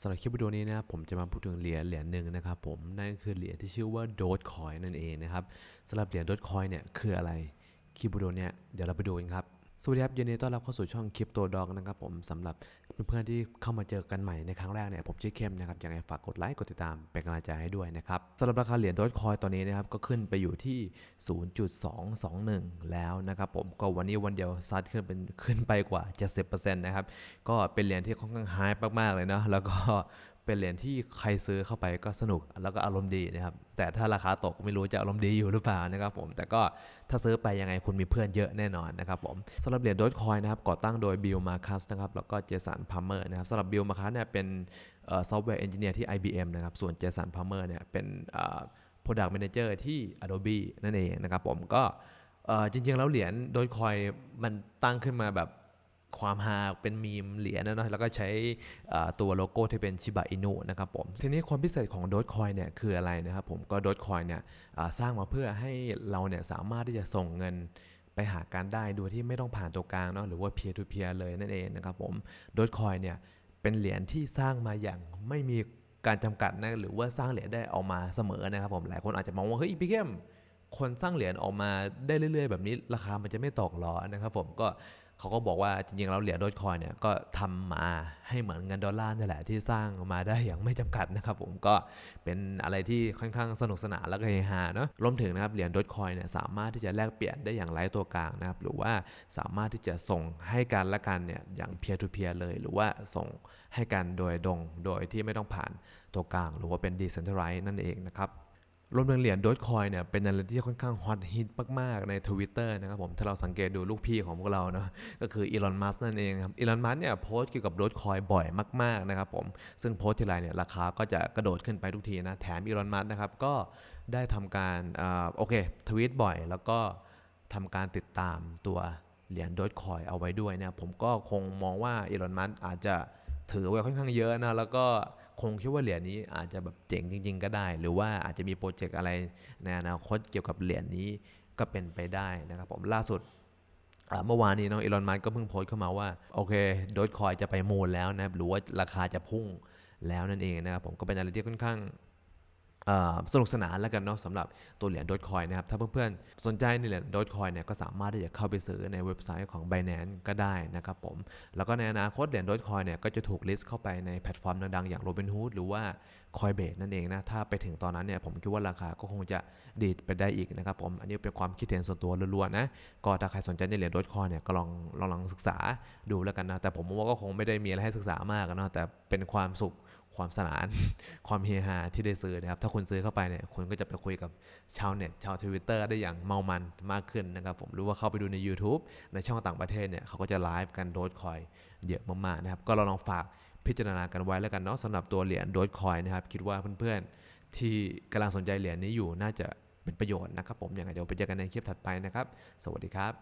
สำหรับคลิปวิดีโอนี้นะครับผมจะมาพูดถึงเหรียญเหรียญหนึ่งนะครับผมนั่นก็คือเหรียญที่ชื่อว่า Dogecoin นั่นเองนะครับสำหรับเหรียญ Dogecoin เนี่ยคืออะไรคลิปวิดีโอเนี่ยเดี๋ยวเราไปดูกันครับ สวัสดีครับยินดีต้อนรับเข้าสู่ช่องคลิปตัวดอกนะครับผมสำหรับเพื่อนๆที่เข้ามาเจอกันใหม่ในครั้งแรกเนี่ยผมชื่อเข้มนะครับยังไงฝากกดไลค์กดติดตามเป็นกำลังใจให้ด้วยนะครับสำหรับราคาเหรียญ Dogecoin ตอนนี้นะครับก็ขึ้นไปอยู่ที่ 0.221 แล้วนะครับผมก็วันนี้วันเดียวซัดขึ้นเป็นขึ้นไปกว่า 70%นะครับก็เป็นเหรียญที่ค่อนข้างไฮมากๆเลยเนาะแล้วก็ เป็นเหรียญที่ใครซื้อเข้าไปก็สนุกแล้วก็อารมณ์ดีนะครับ แต่ถ้าราคาตกไม่รู้จะอารมณ์ดีอยู่หรือเปล่านะครับผม แต่ก็ถ้าซื้อไปยังไงคุณมีเพื่อนเยอะแน่นอนนะครับผมสำหรับเหรียญ Dogecoin นะครับก่อตั้งโดยบิลมาคัสนะครับแล้วก็เจสันพาร์เมอร์นะครับสำหรับบิลมาคัสเนี่ยเป็นซอฟต์แวร์เอนจิเนียร์ที่ IBM นะครับส่วนเจสันพาร์เมอร์เนี่ยเป็นเอ่อ Product Manager ที่ Adobe นั่นเองนะครับผมก็จริงๆแล้วเหรียญโดยคอยมันตั้งขึ้นมาแบบ ความฮาเป็นมีมเหรียญนะเนาะแล้วก็ใช้ตัวโลโก้ที่เป็นชิบะอินุนะครับผมทีนี้ความพิเศษของ Dogecoin เนี่ยคืออะไรนะครับผมก็ Dogecoin เนี่ยสร้างมาเพื่อให้เราเนี่ยสามารถที่จะส่งเงินไปหากันได้โดยที่ไม่ต้องผ่านตัวกลางเนาะหรือว่า peer to peer เลยนั่นเองนะครับผม Dogecoin เนี่ยเป็นเหรียญที่สร้างมาอย่างไม่มีการจำกัดนะหรือว่าสร้างเหรียญได้ออกมาเสมอนะครับผมหลายคนอาจจะมองว่าเฮ้ยพี่เข้มคนสร้างเหรียญออกมาได้เรื่อย ๆ แบบนี้ราคามันจะไม่ตกหรอนะครับผมก็ เขาก็บอกว่าจริงๆแล้วเหรียญโดจคอยเนี่ยก็ทำมาให้เหมือนเงินดอลลาร์นี่แหละที่สร้างมาได้อย่างไม่จำกัดนะครับผมก็เป็นอะไรที่ค่อนข้างสนุกสนานแล้วก็เฮฮาเนาะรวมถึงนะครับเหรียญโดจคอยเนี่ยสามารถที่จะแลกเปลี่ยนได้อย่างไร้ตัวกลางนะครับหรือว่าสามารถที่จะส่งให้กันและกันเนี่ยอย่าง peer to peer เลย หรือว่าส่งให้กันโดยตรงโดยที่ไม่ต้องผ่านตัวกลาง หรือว่าเป็น decentralized นั่นเองนะครับ รวมถึงเหรียญ Dogecoin เนี่ยเป็นอะไรที่ค่อนข้างฮอตฮิตมากๆใน Twitter นะครับผมถ้าเราสังเกตดูลูกพี่ของพวกเราเนาะก็คืออีลอนมัสนั่นเองครับอีลอนมัสเนี่ยโพสต์เกี่ยวกับ Dogecoin บ่อยมากๆนะครับผมซึ่งโพสต์ทีไรเนี่ยราคาก็จะกระโดดขึ้นไปทุกทีนะแถมอีลอนมัสนะครับก็ได้ทำการอโอเคทวีตบ่อยแล้วก็ทำการติดตามตัวเหรียญ Dogecoin เอาไว้ด้วยนะผมก็คงมองว่าอีลอนมัสอาจจะถือไว้ค่อนข้างเยอะนะแล้วก็ คงคิดว่าเหรียญนี้อาจจะแบบเจ๋งจริง ๆ ก็ได้ หรือว่าอาจจะมีโปรเจกต์อะไรในอนาคตเกี่ยวกับเหรียญนี้ก็เป็นไปได้นะครับผมล่าสุดเมื่อวานนี้น้องอีลอนมัสก์ก็เพิ่งโพสต์เข้ามาว่า โอเคโดจคอยจะไปมูลแล้วนะครับหรือว่าราคาจะพุ่งแล้วนั่นเองนะครับผมก็เป็นอะไรที่ค่อนข้าง สนุกสนานแล้วกันเนาะสำหรับตัวเหรียญ Dogecoin นะครับ ถ้าเพื่อนๆ สนใจในเหรียญ Dogecoin เนี่ยก็สามารถที่จะเข้าไปซื้อในเว็บไซต์ของ Binance ก็ได้นะครับผม แล้วก็ในอนาคตเหรียญ Dogecoin เนี่ยก็จะถูกลิสต์เข้าไปในแพลตฟอร์มดังๆ อย่าง Robinhood หรือว่า Coinbase นั่นเองนะ ถ้าไปถึงตอนนั้นเนี่ยผมคิดว่าราคาก็คงจะดีดไปได้อีกนะครับผม อันนี้เป็นความคิดเห็นส่วนตัวล้วนๆนะ ก็ถ้าใครสนใจในเหรียญ Dogecoin เนี่ยก็ลองลองลองศึกษาดูแล้วกันนะ แต่ผมว่าก็คงไม่ได้มีอะไรให้ศึกษามากนะ แต่เป็นความสุข ความสนาน ความเฮฮาที่ได้ซื้อนะครับ ถ้าคุณซื้อเข้าไปเนี่ยคุณก็จะไปคุยกับชาวเน็ตชาวทวิตเตอร์ได้อย่างเมามันมากขึ้นนะครับ ผมรือว่าเข้าไปดูใน YouTube ในช่องต่างประเทศเนี่ยเขาก็จะไลฟ์กันโดดคอยเยอะมากๆนะครับ ก็เราลองฝากพิจารณากันไว้แล้วกันเนาะสำหรับตัวเหรียญโดดคอยนะครับ คิดว่าเพื่อนๆที่กำลังสนใจเหรียญนี้อยู่น่าจะเป็นประโยชน์นะครับผมอย่างไรเดี๋ยวไปเจอกันในคลิปถัดไปนะครับ สวัสดีครับ